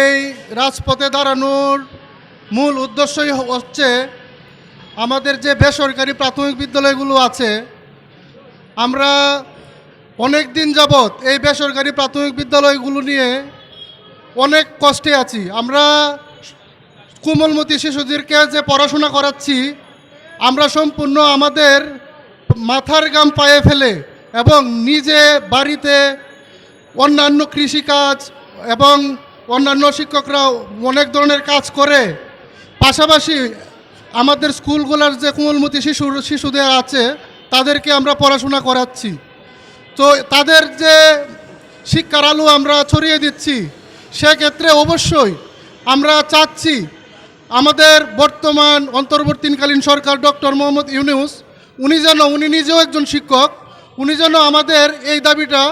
এই রাজপথে দাঁড়ানোর মূল উদ্দেশ্যই হচ্ছে আমাদের যে বেসরকারি প্রাথমিক বিদ্যালয়গুলো আছে, আমরা অনেক দিন যাবৎ এই বেসরকারি প্রাথমিক বিদ্যালয়গুলো নিয়ে অনেক কষ্টে আছি। আমরা কোমলমতি শিশুদেরকে যে পড়াশোনা করাচ্ছি, আমরা সম্পূর্ণ আমাদের মাথার গাম পায়ে ফেলে এবং নিজে বাড়িতে অন্যান্য কৃষিকাজ এবং অন্যান্য শিক্ষকরা অনেক ধরনের কাজ করে। পাশাপাশি আমাদের স্কুলগুলোর যে কোমলমতি শিশুর শিশুদের আছে, তাদেরকে আমরা পড়াশোনা করাচ্ছি। তো তাদের যে শিক্ষার আলো আমরা ছড়িয়ে দিচ্ছি, সেক্ষেত্রে অবশ্যই আমরা চাচ্ছি আমাদের বর্তমান অন্তর্বর্তীকালীন সরকার ডক্টর মোহাম্মদ ইউনুস, উনি যেন, উনি নিজেও একজন শিক্ষক, উনি যেন আমাদের এই দাবিটা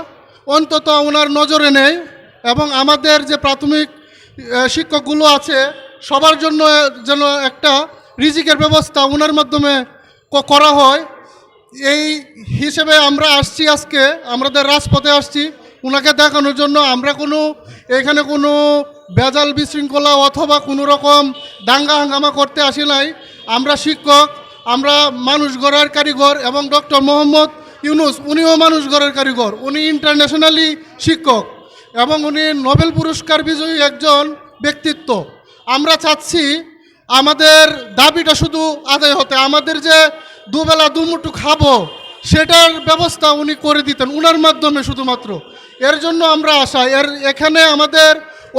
অন্তত ওনার নজরে নেয় এবং আমাদের যে প্রাথমিক শিক্ষকগুলো আছে, সবার জন্য যেন একটা রিজিকের ব্যবস্থা ওনার মাধ্যমে করা হয়। এই হিসেবে আমরা আসছি আজকে, আমাদের রাজপথে আসছি ওনাকে দেখানোর জন্য আমরা কোনো, এখানে কোনো বেজাল বিশৃঙ্খলা অথবা কোনো রকম দাঙ্গা হাঙ্গামা করতে আসি নাই। আমরা শিক্ষক, আমরা মানুষ গড়ার কারিগর এবং ডক্টর মোহাম্মদ ইউনুস, উনিও মানুষ গড়ার কারিগর। উনি ইন্টারন্যাশনালি শিক্ষক এবং উনি নোবেল পুরস্কার বিজয়ী একজন ব্যক্তিত্ব। আমরা চাচ্ছি আমাদের দাবিটা শুধু আদায় হতে, আমাদের যে দুবেলা দুমুটু খাব, সেটার ব্যবস্থা উনি করে দিতেন, উনার মাধ্যমে শুধুমাত্র। এর জন্য আমরা আশা, এর এখানে আমাদের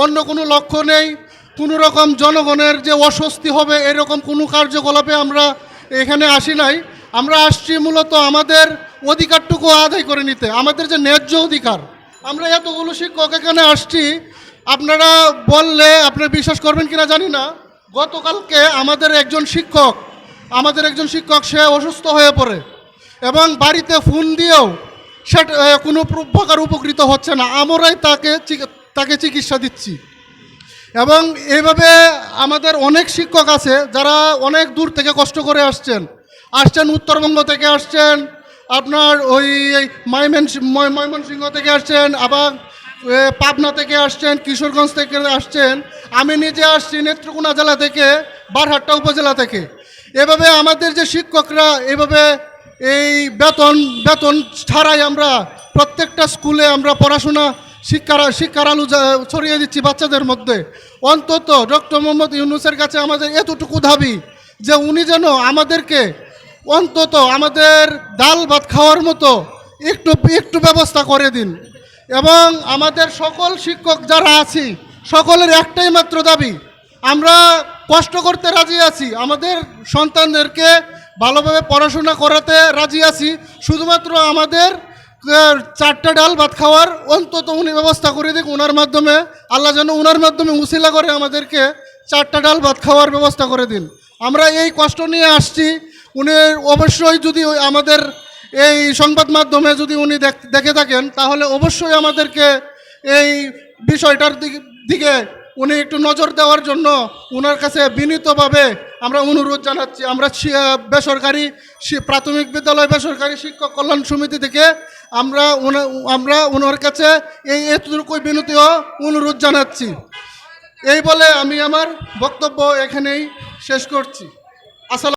অন্য কোনো লক্ষ্য নেই। কোনো রকম জনগণের যে অস্বস্তি হবে, এরকম কোনো কার্যকলাপে আমরা এখানে আসি নাই। আমরা আসছি মূলত আমাদের অধিকারটুকু আদায় করে নিতে। আমাদের যে ন্যায্য অধিকার, আমরা এতগুলো শিক্ষক এখানে আসছি, আপনারা বললে আপনারা বিশ্বাস করবেন কিনা জানি না। গতকালকে আমাদের একজন শিক্ষক, আমাদের একজন শিক্ষক, সে অসুস্থ হয়ে পড়ে এবং বাড়িতে ফোন দিয়েও সেটা কোনো প্র- প্রকার উপকৃত হচ্ছে না। আমরাই তাকে তাকে চিকিৎসা দিচ্ছি। এবং এইভাবে আমাদের অনেক শিক্ষক আছে যারা অনেক দূর থেকে কষ্ট করে আসছেন। আসছেন উত্তরবঙ্গ থেকে আসছেন আপনার ওই, এই ময়মন ময়মনসিংহ থেকে আসছেন, আবার পাবনা থেকে আসছেন, কিশোরগঞ্জ থেকে আসছেন। আমি নিজে আসছি নেত্রকোনা জেলা থেকে, বারহাট্টা উপজেলা থেকে। এভাবে আমাদের যে শিক্ষকরা এভাবে এই বেতন বেতন ছাড়াই আমরা প্রত্যেকটা স্কুলে আমরা পড়াশোনা শিক্ষার শিক্ষার আলু ছড়িয়ে দিচ্ছি বাচ্চাদের মধ্যে। অন্তত ডক্টর মোহাম্মদ ইউনুসের কাছে আমাদের এতটুকু দাবি যে উনি যেন আমাদেরকে অন্তত আমাদের ডাল ভাত খাওয়ার মতো একটু একটু ব্যবস্থা করে দিন। এবং আমাদের সকল শিক্ষক যারা আছি, সকলের একটাই মাত্র দাবি, আমরা কষ্ট করতে রাজি আছি, আমাদের সন্তানদেরকে ভালোভাবে পড়াশোনা করাতে রাজি আছি, শুধুমাত্র আমাদের চারটা ডাল ভাত খাওয়ার অন্তত উনি ব্যবস্থা করে দিক ওনার মাধ্যমে, আল্লাহ যেন ওনার মাধ্যমে উসিলা করে আমাদেরকে চারটা ডাল ভাত খাওয়ার ব্যবস্থা করে দিন। আমরা এই কষ্ট নিয়ে আসছি উনি অবশ্যই যদি আমাদের এই সংবাদ মাধ্যমে যদি উনি দেখ- থাকেন, তাহলে অবশ্যই আমাদেরকে এই বিষয়টার দিকে উনি একটু নজর দেওয়ার জন্য ওনার কাছে বিনীতভাবে আমরা অনুরোধ জানাচ্ছি। আমরা বেসরকারি প্রাথমিক বিদ্যালয় বেসরকারি শিক্ষক কল্যাণ সমিতি থেকে আমরা আমরা ওনার কাছে এই এতটুকুই বিনতি ও অনুরোধ জানাচ্ছি। এই বলে আমি আমার বক্তব্য এখানেই শেষ করছি। আসসালাম